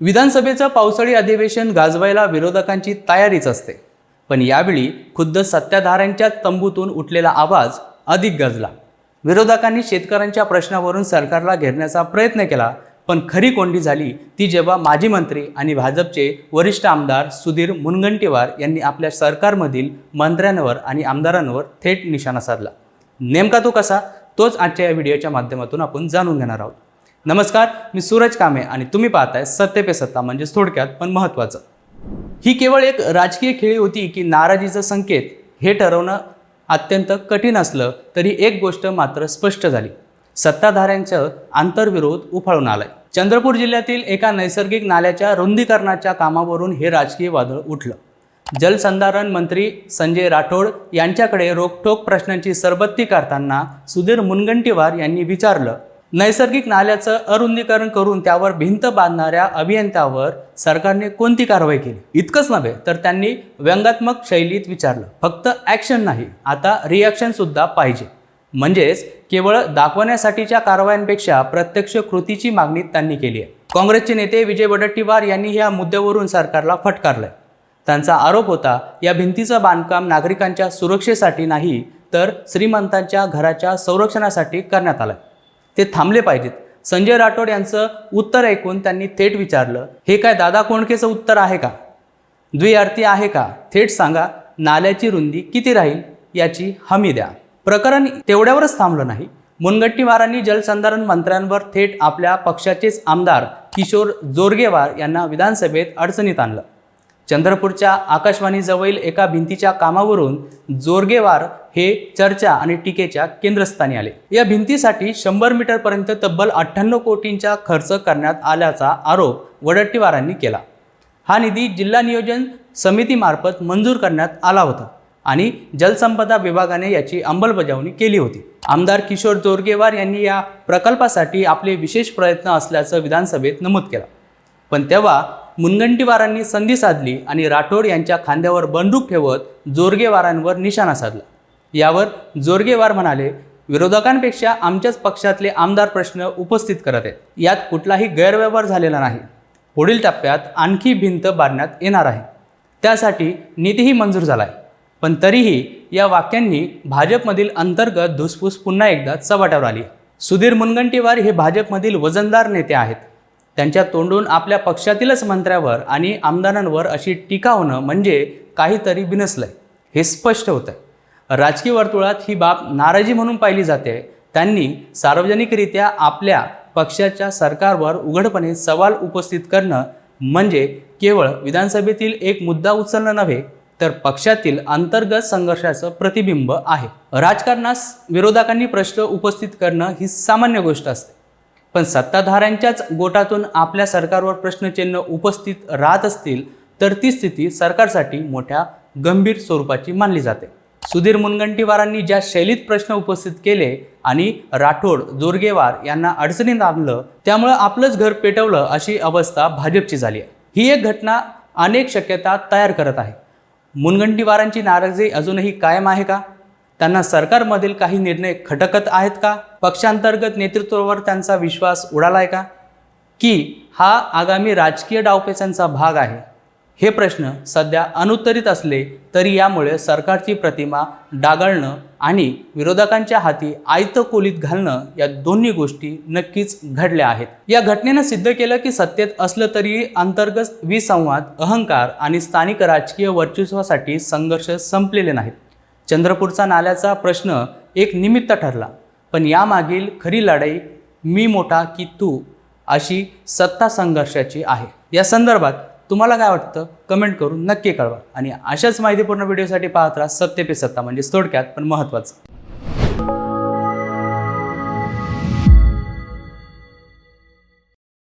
विधानसभेचं पावसाळी अधिवेशन गाजवायला विरोधकांची तयारीच असते. पण यावेळी खुद्द सत्ताधाऱ्यांच्या तंबूतून उठलेला आवाज अधिक गाजला. विरोधकांनी शेतकऱ्यांच्या प्रश्नावरून सरकारला घेरण्याचा प्रयत्न केला पण खरी कोंडी झाली ती जेव्हा माजी मंत्री आणि भाजपचे वरिष्ठ आमदार सुधीर मुनगंटीवार यांनी आपल्या सरकारमधील मंत्र्यांवर आणि आमदारांवर थेट निशाणा साधला. नेमका तो कसा? तोच आजच्या या व्हिडिओच्या माध्यमातून आपण जाणून घेणार आहोत. नमस्कार मी सूरज कामे आणि तुम्ही पाहताय सत्य पे सत्ता म्हणजेच थोडक्यात पण महत्त्वाचं. ही केवळ एक राजकीय खेळी होती की नाराजीचं संकेत हे ठरवणं अत्यंत कठीण असलं तरी एक गोष्ट मात्र स्पष्ट झाली. सत्ताधाऱ्यांचं आंतरविरोध उफाळून आलाय. चंद्रपूर जिल्ह्यातील एका नैसर्गिक नाल्याच्या रुंदीकरणाच्या कामावरून हे राजकीय वादळ उठलं. जलसंधारण मंत्री संजय राठोड यांच्याकडे रोखठोक प्रश्नांची सरबत्ती करताना सुधीर मुनगंटीवार यांनी विचारलं नैसर्गिक नाल्याचं अरुंदीकरण करून त्यावर भिंत बांधणाऱ्या अभियंत्यावर सरकारने कोणती कारवाई केली? इतकंच नव्हे तर त्यांनी व्यंगात्मक शैलीत विचारलं. फक्त ॲक्शन नाही आता रिॲक्शन सुद्धा पाहिजे. म्हणजेच केवळ दाखवण्यासाठीच्या कारवायांपेक्षा प्रत्यक्ष कृतीची मागणी त्यांनी केली आहे. काँग्रेसचे नेते विजय वडट्टीवार यांनी या मुद्द्यावरून सरकारला फटकारलंय. त्यांचा आरोप होता या भिंतीचं बांधकाम नागरिकांच्या सुरक्षेसाठी नाही तर श्रीमंतांच्या घराच्या संरक्षणासाठी करण्यात आलं ते थांबले पाहिजेत. संजय राठोड यांचं उत्तर ऐकून त्यांनी थेट विचारलं हे काय दादा कोंडकेचं उत्तर आहे का? द्विअर्थी आहे का? थेट सांगा नाल्याची रुंदी किती राहील? याची हमी द्या. प्रकरण तेवढ्यावरच थांबलं नाही. मुनगट्टीवारांनी जलसंधारण मंत्र्यांवर थेट आपल्या पक्षाचेच आमदार किशोर जोरगेवार यांना विधानसभेत अडचणीत आणलं. चंद्रपूरच्या आकाशवाणीजवळील एका भिंतीच्या कामावरून जोरगेवार हे चर्चा आणि टीकेच्या केंद्रस्थानी आले. या भिंतीसाठी शंभर मीटरपर्यंत तब्बल अठ्ठ्याण्णव कोटींचा खर्च करण्यात आल्याचा आरोप वडट्टीवारांनी केला. हा निधी जिल्हा नियोजन समितीमार्फत मंजूर करण्यात आला होता आणि जलसंपदा विभागाने याची अंमलबजावणी केली होती. आमदार किशोर जोरगेवार यांनी या प्रकल्पासाठी आपले विशेष प्रयत्न असल्याचं विधानसभेत नमूद केलं. पण तेव्हा मुनगंटीवारांनी संधी साधली आणि राठोड यांच्या खांद्यावर बंदूक ठेवत जोरगेवारांवर निशाणा साधला. यावर जोरगेवार म्हणाले विरोधकांपेक्षा आमच्याच पक्षातले आमदार प्रश्न उपस्थित करत आहेत. यात कुठलाही गैरव्यवहार झालेला नाही. पुढील टप्प्यात आणखी भिंत बांधण्यात येणार आहे. त्यासाठी निधीही मंजूर झाला आहे. पण तरीही या वाक्यांनी भाजपमधील अंतर्गत धुसफूस पुन्हा एकदा चव्हाट्यावर आली सुधीर मुनगंटीवार हे भाजपमधील वजनदार नेते आहेत. त्यांच्या तोंडून आपल्या पक्षातीलच मंत्र्यावर आणि आमदारांवर अशी टीका होणं म्हणजे काहीतरी बिनसलंय. हे स्पष्ट होतं राजकीय वर्तुळात ही बाब नाराजी म्हणून पाहिली जाते. त्यांनी सार्वजनिकरित्या आपल्या पक्षाच्या सरकारवर उघडपणे सवाल उपस्थित करणं म्हणजे केवळ विधानसभेतील एक मुद्दा उचलणं नव्हे तर पक्षातील अंतर्गत संघर्षाचं प्रतिबिंब आहे. राजकारणास विरोधकांनी प्रश्न उपस्थित करणं ही सामान्य गोष्ट असते. पण सत्ताधाऱ्यांच्याच गोटातून आपल्या सरकारवर प्रश्नचिन्ह उपस्थित राहत असतील तर ती स्थिती सरकारसाठी मोठ्या गंभीर स्वरूपाची मानली जाते. सुधीर मुनगंटीवारांनी ज्या शैलीत प्रश्न उपस्थित केले आणि राठोड जोरगेवार यांना अडचणीत आणलं त्यामुळं आपलंच घर पेटवलं अशी अवस्था भाजपची झाली आहे. ही एक घटना अनेक शक्यता तयार करत आहे. मुनगंटीवारांची नाराजी अजूनही कायम आहे का? त्यांना सरकारमधील काही निर्णय खटकत आहेत का? पक्षांतर्गत नेतृत्वावर त्यांचा विश्वास उडाला आहे का? की हा आगामी राजकीय डावपेचांचा भाग आहे? हे प्रश्न सध्या अनुत्तरित असले तरी यामुळे सरकारची प्रतिमा डागाळणं आणि विरोधकांच्या हाती आयत कोलीत घालणं या दोन्ही गोष्टी नक्कीच घडल्या आहेत. या घटनेनं सिद्ध केलं की सत्तेत असलं तरी अंतर्गत विसंवाद अहंकार आणि स्थानिक राजकीय वर्चस्वासाठी संघर्ष संपलेले नाहीत. चंद्रपूरचा नाल्याचा प्रश्न एक निमित्त ठरला. पण यामागील खरी लढाई मी मोठा की तू अशी सत्ता संघर्षाची आहे. या संदर्भात तुम्हाला काय वाटतं? कमेंट करून नक्की कळवा. आणि अशाच माहितीपूर्ण व्हिडिओसाठी पाहत राहा सत्य पे सत्ता म्हणजे थोडक्यात पण महत्त्वाचं.